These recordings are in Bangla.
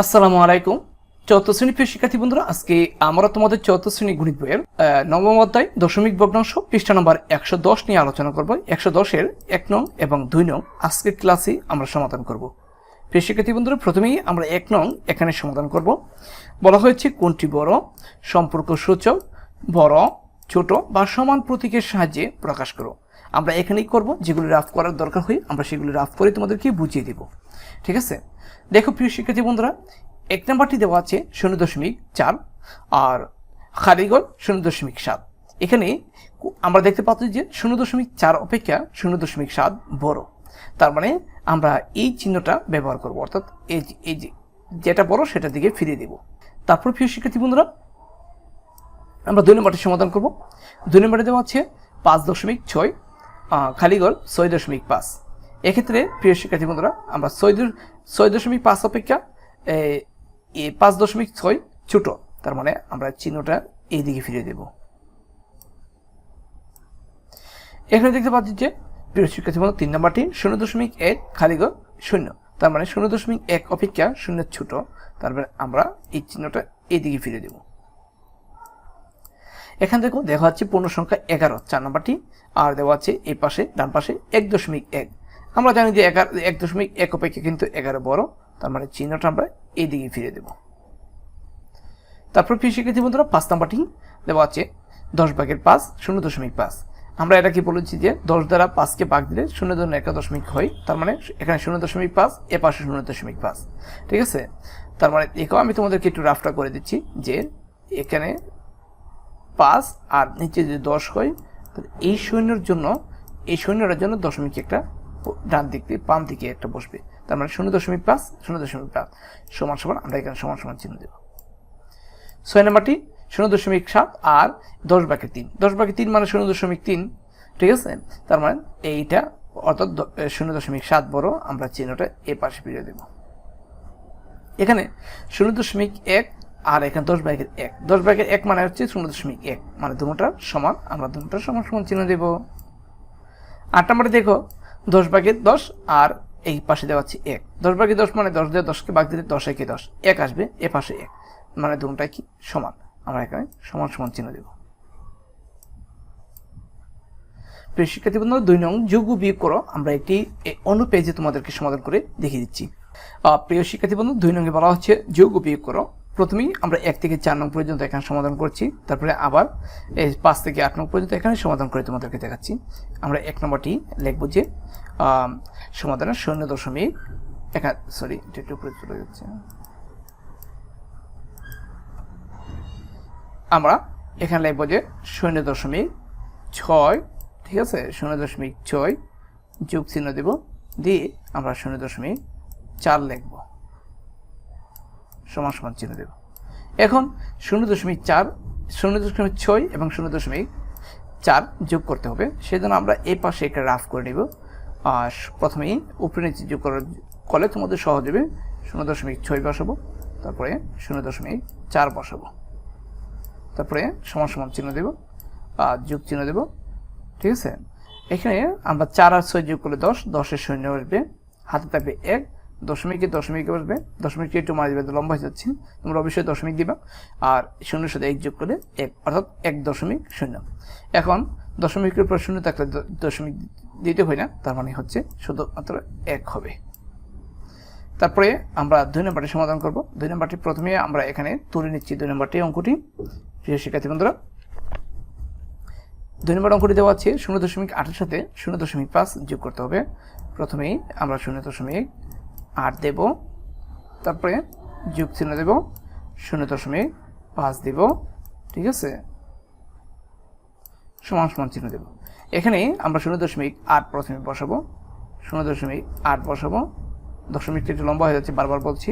আসসালামু আলাইকুম। চতুর্থ শ্রেণি প্রিয় শিক্ষার্থী বন্ধুরা, আজকে আমরা তোমাদের চতুর্থ শ্রেণি গণিত বইয়ের নবম অধ্যায় দশমিক ভগ্নাংশ পৃষ্ঠা নম্বর একশো দশ নিয়ে আলোচনা করব। একশো দশের এক নং এবং দুই নং আজকের ক্লাসে আমরা সমাধান করব। প্রিয় শিক্ষার্থী বন্ধুরা, প্রথমেই আমরা এক নং এখানে সমাধান করব। বলা হয়েছে, কোনটি বড়, সম্পর্ক সূচক, বড়, ছোট বা সমান প্রতীকের সাহায্যে প্রকাশ করো। আমরা এখানেই করব, যেগুলি রাফ করার দরকার হয়, আমরা সেগুলি রাফ করে তোমাদেরকে বুঝিয়ে দেব। ঠিক আছে? দেখো প্রিয় শিক্ষার্থী বন্ধুরা এক নাম্বারটি দেওয়া আছে শূন্য দশমিক চার আর খালিগড় শূন্য দশমিক সাত। এখানে আমরা দেখতে পাচ্ছি যে শূন্য দশমিক চার অপেক্ষা শূন্য দশমিক সাত বড়। তার মানে আমরা এই চিহ্নটা ব্যবহার করব অর্থাৎ এই এই যেটা বড় সেটার দিকে ফিরিয়ে দেব। তারপর প্রিয় শিক্ষার্থী বন্ধুরা আমরা দুই নম্বরটি সমাধান করব। দুই নম্বরে দেওয়া আছে পাঁচ দশমিক ছয় আহ, খালিগড় ছয় দশমিক পাঁচ। এক্ষেত্রে, প্রিয় শিক্ষার্থী বন্ধুরা, আমরা ছয় ছয় দশমিক পাঁচ অপেক্ষা পাঁচ দশমিক ছয় ছোট। তার মানে আমরা চিহ্নটা এই দিকে ফিরিয়ে দেব। এখানে দেখতে পাচ্ছি যে, প্রিয় শিক্ষার্থী বন্ধু তিন নম্বরটি শূন্য দশমিক এক খালিগড় শূন্য। তার মানে শূন্য দশমিক এক অপেক্ষা শূন্য ছোট। তার মানে আমরা এই চিহ্নটা এই দিকে ফিরিয়ে দেবো। এখান দেখো দেখা যাচ্ছে পূর্ণ সংখ্যা এগারো, চার নাম্বারটি, আর দেওয়া আছে এই পাশে, ডান পাশে এক দশমিক এক। আমরা জানি যে এগারো, এক দশমিক এক অপেক্ষা কিন্তু এগারো বড়, তার মানে চিহ্নটা আমরা এই দিকে ফিরে দেব। তারপর প্রিয় শিক্ষার্থী বন্ধুরা, পাঁচ নাম্বারটি দেওয়া আছে দশ ভাগের পাঁচ, শূন্য দশমিক পাঁচ। আমরা এটা কি বলেছি যে দশ দ্বারা পাঁচকে ভাগ দিলে শূন্য ধরনের একটা দশমিক হয়, তার মানে এখানে শূন্য দশমিক পাঁচ, এ পাশে শূন্য দশমিক পাঁচ। ঠিক আছে? তার মানে এখানেও আমি তোমাদেরকে একটু রাফটা করে দিচ্ছি যে এখানে পাঁচ আর নিচে যদি দশ হয়, তাহলে এই সৈন্যর জন্য, এই সৈন্যটার জন্য দশমিক একটা ডান দিক দিয়ে, বাম দিকে একটা বসবে। তার মানে শূন্য দশমিক পাঁচ, শূন্য দশমিক পাঁচ। সমান সমান, আমরা এখানে সমান সমান চিহ্ন দেব। ছয় নাম্বারটি, শূন্য দশমিক সাত আর দশ বাকি তিন। দশ বাকি তিন মানে শূন্য দশমিক তিন। ঠিক আছে? তার মানে এইটা, অর্থাৎ শূন্য দশমিক সাত বড়, আমরা চিহ্নটা এ পাশে ফিরিয়ে দেবো। এখানে শূন্য দশমিক এক আর এখানে দশ ভাগের এক। দশ ভাগের এক মানে হচ্ছে শূন্য দশমিক এক। মানে দুটোটা সমান, আমরা দুটোটা সমান সমান চিহ্ন দেব। আট নম্বরে দেখো দশ ভাগের দশ আর এই পাশে দেওয়া হচ্ছে এক। দশ ভাগের দশ মানে দশ দিয়ে দশকে ভাগ দিলে দশ একে দশ। এক আসবে এ পাশে এক। মানে দুটোটাই কি? সমান। আমরা এখানে সমান সমান চিহ্ন দেব। প্রিয় শিক্ষার্থী বন্ধুরা দুই নং যোগ বিয়োগ করো। আমরা একটি এ, অন্য পেজে তোমাদেরকে সমাধান করে দেখিয়ে দিচ্ছি। প্রিয় শিক্ষার্থী বন্ধু দুই নঙ্গে বলা হচ্ছে যোগ বিয়োগ করো। প্রথমেই আমরা এক থেকে চার নং পর্যন্ত এখানে সমাধান করছি, তারপরে আবার এই পাঁচ থেকে আট নং পর্যন্ত এখানে সমাধান করে তোমাদেরকে দেখাচ্ছি। আমরা এক নম্বরটি লিখব যে সমাধানের শূন্য দশমিক একা সরি একটু উপরে চলে যাচ্ছে। আমরা এখানে লিখব যে শূন্য দশমিক ছয়, ঠিক আছে? শূন্য দশমিক ছয় যোগ চিহ্ন দেব, দিয়ে আমরা শূন্য দশমিক চার লিখব। সমান সমান চিহ্ন দেব। এখন শূন্য দশমিক চার, শূন্য দশমিক ছয় এবং শূন্য দশমিক চার যোগ করতে হবে। সেজন্য আমরা এই পাশে একটা রাফ করে নেব। আর প্রথমেই উপরে নিচে যোগ করার করলে তোমাদের সহজ হবে। শূন্য দশমিক ছয় বসাবো, তারপরে শূন্য দশমিক চার বসাবো, তারপরে সমান সমান চিহ্ন দেব, আর যোগ চিহ্ন দেব। ঠিক আছে? এখানে আমরা চার আর ছয় যোগ করলে দশ, দশের শূন্য আসবে, হাতে থাকবে এক দশমিকে দশমিকে বসবে দশমিককে একটু মারা যাবে লম্বা হয়ে যাচ্ছে, তোমরা অবশ্যই দশমিক দিবা, আর শূন্যের সাথে এক যোগ করলে এক, অর্থাৎ এক দশমিক শূন্য। এখন দশমিকের উপর শূন্য থাকলে দশমিক দিতে হয় না, তার মানে হচ্ছে শুধুমাত্র এক হবে। তারপরে আমরা দুই নম্বরটি সমাধান করব। দুই নম্বরটি প্রথমে আমরা এখানে তুলে নিচ্ছি দুই নম্বরটি অঙ্কটি। প্রিয় শিক্ষার্থী বন্ধুরা, দুই নম্বর অঙ্কটি দেওয়া আছে, শূন্য দশমিক আটের সাথে শূন্য দশমিক পাঁচ যোগ করতে হবে। প্রথমেই আমরা শূন্য দশমিক আট দেব। তারপরে যোগ চিহ্ন দেব, শূন্য দশমিক পাঁচ দেব, ঠিক আছে? সমান সমান চিহ্ন দেব। এখানে আমরা শূন্য দশমিক আট প্রথমে বসাবো, শূন্য দশমিক আট বসাবো, দশমিকটা একটু লম্বা হয়ে যাচ্ছে, বারবার বলছি,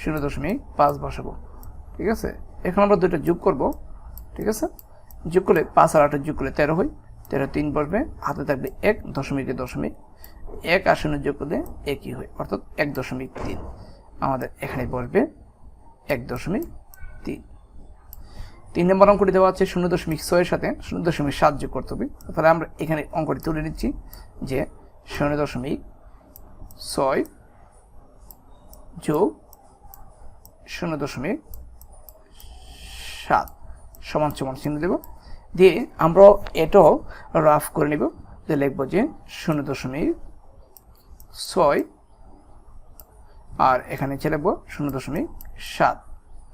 শূন্য দশমিক পাঁচ বসাবো, ঠিক আছে? এখন আমরা দুইটা যোগ করব, ঠিক আছে? যোগ করলে পাঁচ আর আটের যোগ করলে তেরো হয়, তেরো তিন বসবে, হাতে থাকবে এক, দশমিকে দশমিক। এক আর যোগ করলে একই হয়, অর্থাৎ এক দশমিক তিন। আমাদের এখানে বসবে এক দশমিক তিন। তিন নম্বর অঙ্কটি দেওয়া আছে শূন্য দশমিক ছয়ের সাথে শূন্য দশমিক সাত যোগ করতে হবে। তাহলে আমরা এখানে অঙ্কটি তুলে নিচ্ছি যে শূন্য দশমিক ছয় যোগ শূন্য দশমিক সাত সমান সমান চিহ্ন দেব। দিয়ে আমরা এটাও রাফ করে নিব। যে লিখব যে শূন্য দশমিক ছয় আর এখানে নিচে লিখব শূন্য দশমিক সাত।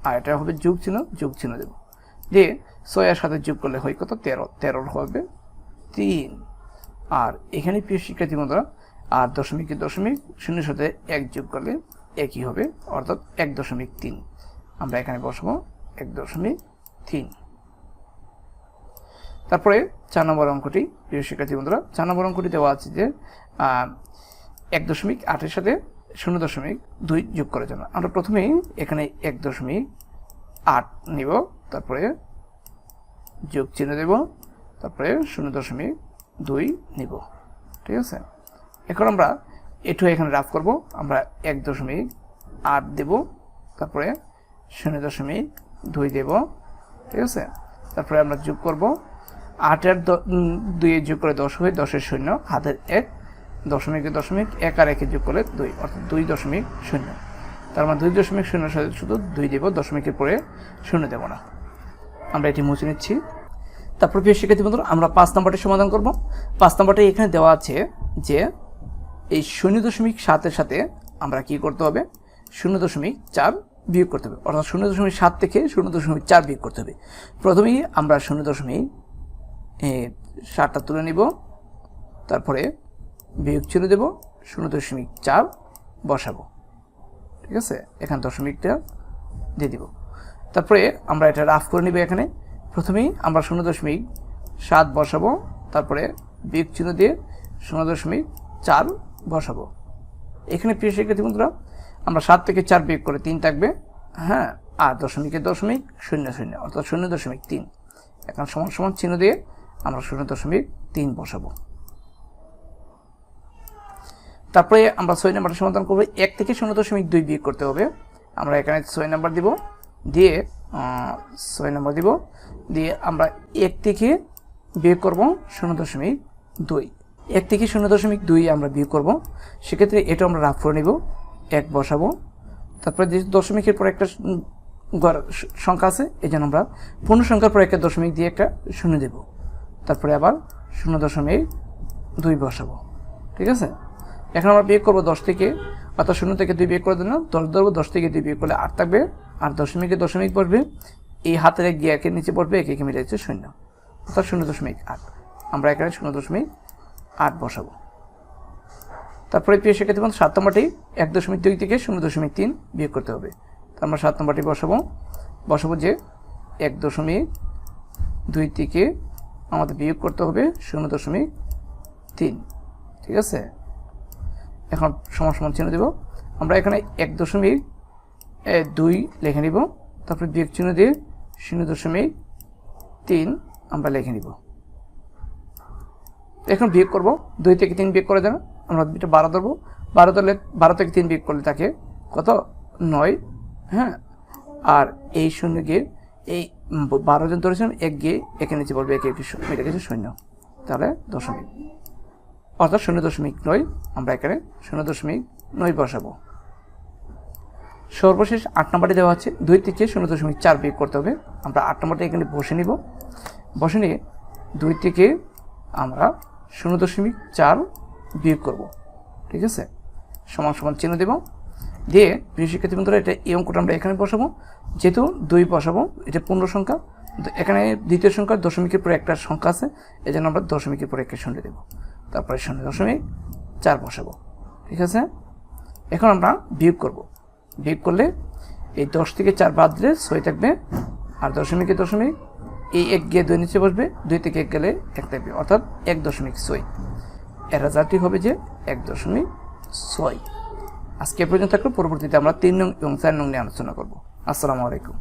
আর এটা হবে যুগ চিহ্ন যুগ চিহ্ন দেব। দিয়ে ছয়ের সাথে যোগ করলে হয় কত? তেরো। তেরোর হবে তিন। আর এখানে প্রিয় শিক্ষার্থী বন্ধুরা, আর দশমিক দশমিক শূন্যের সাথে এক যোগ করলে একই হবে, অর্থাৎ এক দশমিক তিন। আমরা এখানে বসবো এক দশমিক তিন। তারপরে চার নম্বর অঙ্কটি, প্রিয় শিক্ষার্থী বন্ধুরা, চার নম্বর অঙ্কটি দেওয়া আছে যে এক দশমিক আটের সাথে শূন্য দশমিক দুই যোগ করার জন্য। আমরা প্রথমেই এখানে এক দশমিক আট নিব, তারপরে যোগ চিহ্ন দেব, তারপরে শূন্য দশমিক দুই নিব। ঠিক আছে? এখন আমরা এটু এখানে রাফ করব। আমরা এক দশমিক আট দেব, তারপরে শূন্য দশমিক দুই দেব। ঠিক আছে? তারপরে আমরা যোগ করব। আটের দুইয়ে যোগ করে দশ হয়ে, দশের শূন্য, হাতের এক। দশমিকে দশমিক এক আর একে যোগ করলে দুই, অর্থাৎ দুই দশমিক শূন্য। তার মানে দুই দশমিক শূন্য সাথে শুধু দুই দেব, দশমিকের পরে শূন্য দেব না। আমরা এটি মুছে নিচ্ছি। তারপর প্রিয় শিক্ষার্থী বন্ধুরা, আমরা পাঁচ নম্বরটি সমাধান করব। পাঁচ নম্বরটি এখানে দেওয়া আছে যে, এই শূন্য দশমিক সাতের সাথে আমরা কি করতে হবে? শূন্য দশমিক চার বিয়োগ করতে হবে। অর্থাৎ শূন্য দশমিক সাত থেকে শূন্য দশমিক চার বিয়োগ করতে হবে। প্রথমেই আমরা শূন্য দশমিক সাতটা তুলে নিব। তারপরে বিয়োগ চিহ্ন দেব, শূন্য দশমিক চার বসাবো। ঠিক আছে? এখানে দশমিকটা দিয়ে দিব। তারপরে আমরা এটা রাফ করে নিব এখানে। প্রথমেই আমরা শূন্য দশমিক সাত বসাবো, তারপরে বিয়োগ চিহ্ন দিয়ে শূন্য দশমিক চার বসাবো। এখানে প্রিয় শিক্ষার্থী বন্ধুরা, আমরা সাত থেকে চার বিয়োগ করে তিন থাকবে। হ্যাঁ আর দশমিকের দশমিক শূন্য শূন্য, অর্থাৎ শূন্য দশমিক তিন। এখন সমান সমান চিহ্ন দিয়ে আমরা শূন্য দশমিক তিন বসাবো। তারপরে আমরা ছয় নাম্বারটা সমাধান করব। এক থেকে শূন্য দশমিক দুই বিয়োগ করতে হবে। আমরা এখানে ছয় নাম্বার দিব। দিয়ে ছয় নাম্বার দিব। দিয়ে আমরা এক থেকে বিয়োগ করব শূন্য দশমিক দুই। এক থেকে শূন্য দশমিক দুই আমরা বিয়োগ করব। সেক্ষেত্রে এটা আমরা রাফ করে নিব। এক বসাবো। তারপরে যে দশমিকের পর একটা গড় সংখ্যা আছে, এই জন্য আমরা পূর্ণ সংখ্যার পর একটা দশমিক দিয়ে একটা শূন্য দেব। তারপরে আবার শূন্য দশমিক দুই বসাবো। ঠিক আছে? এখন আমরা বিয়োগ করব দশ থেকে, অর্থাৎ শূন্য থেকে দুই বিয়োগ করে দিলাম, দশ ধরবো, দশ থেকে দুই বিয়োগ করলে আট থাকবে, আর দশমিকে দশমিক পড়বে, এই হাতের এক গিয়ে একের নিচে পড়বে, একে একে মিলে যাচ্ছে শূন্য, অর্থাৎ শূন্য দশমিক আট। আমরা এখানে শূন্য দশমিক আট বসাবো। তারপরে প্রিয় শিক্ষার্থী বন্ধু, সাত নম্বরটি, এক দশমিক দুই থেকে শূন্য দশমিক তিন বিয়োগ করতে হবে। তো আমরা সাত নম্বরটি বসাবো। বসাবো যে এক দশমিক দুই থেকে আমাদের বিয়োগ করতে হবে শূন্য দশমিক তিন। ঠিক আছে? এখন সমান সমান চিহ্ন দেব। আমরা এখানে এক দশমিক দুই লিখে নিব। তারপরে বিয়োগ চিহ্ন দিয়ে শূন্য দশমিক তিন আমরা লিখে নিব। এখন বিয়োগ করব। দুই থেকে তিন বিয়োগ করে দেন। আমরা এটা বারো ধরবো। বারো ধরলে, বারো থেকে তিন বিয়োগ করলে তাকে কত? নয়। হ্যাঁ? আর এই শূন্য গিয়ে এই বারো জন ধরেছিলাম, এক গিয়ে একে নিচে বলবে একে শূন্য এটা গেছে শূন্য। তাহলে দশমিক। অর্থাৎ শূন্য দশমিক নয়। আমরা এখানে শূন্য দশমিক নয় বসাবো। সর্বশেষ আট নম্বরটি দেওয়া আছে। দুই থেকে শূন্য দশমিক চার বিয়োগ করতে হবে। আমরা আট নম্বরটা এখানে বসে নিব। বসে নিয়ে দুই থেকে আমরা শূন্য দশমিক চার বিয়োগ করব। ঠিক আছে? সমান সমান চিহ্ন দেব। দিয়ে প্রিয় শিক্ষার্থী বন্ধুরা, এটা এই অঙ্কটা আমরা এখানে বসাবো। যেহেতু দুই বসাবো, এটা পূর্ণ সংখ্যা। এখানে দ্বিতীয় সংখ্যা দশমিকের পরে একটা সংখ্যা আছে। এই আমরা দশমিকের পরে একটা শূন্য দেবো। তারপরে শূন্য দশমিক চার বসাবো, ঠিক আছে? এখন আমরা বিয়োগ করব। বিয়োগ করলে এই দশ থেকে চার বাদ দিলে ছয় থাকবে, আর দশমিকে দশমিক, এই এক গিয়ে দুই নিচে বসবে, দুই থেকে এক গেলে এক থাকবে, অর্থাৎ এক দশমিক ছয়। এর রেজাল্টটি হবে যে এক দশমিক ছয়। আজকে পর্যন্ত থাকলে, পরবর্তীতে আমরা তিন নং এবং চার নং নিয়ে আলোচনা করব। আসসালামু আলাইকুম।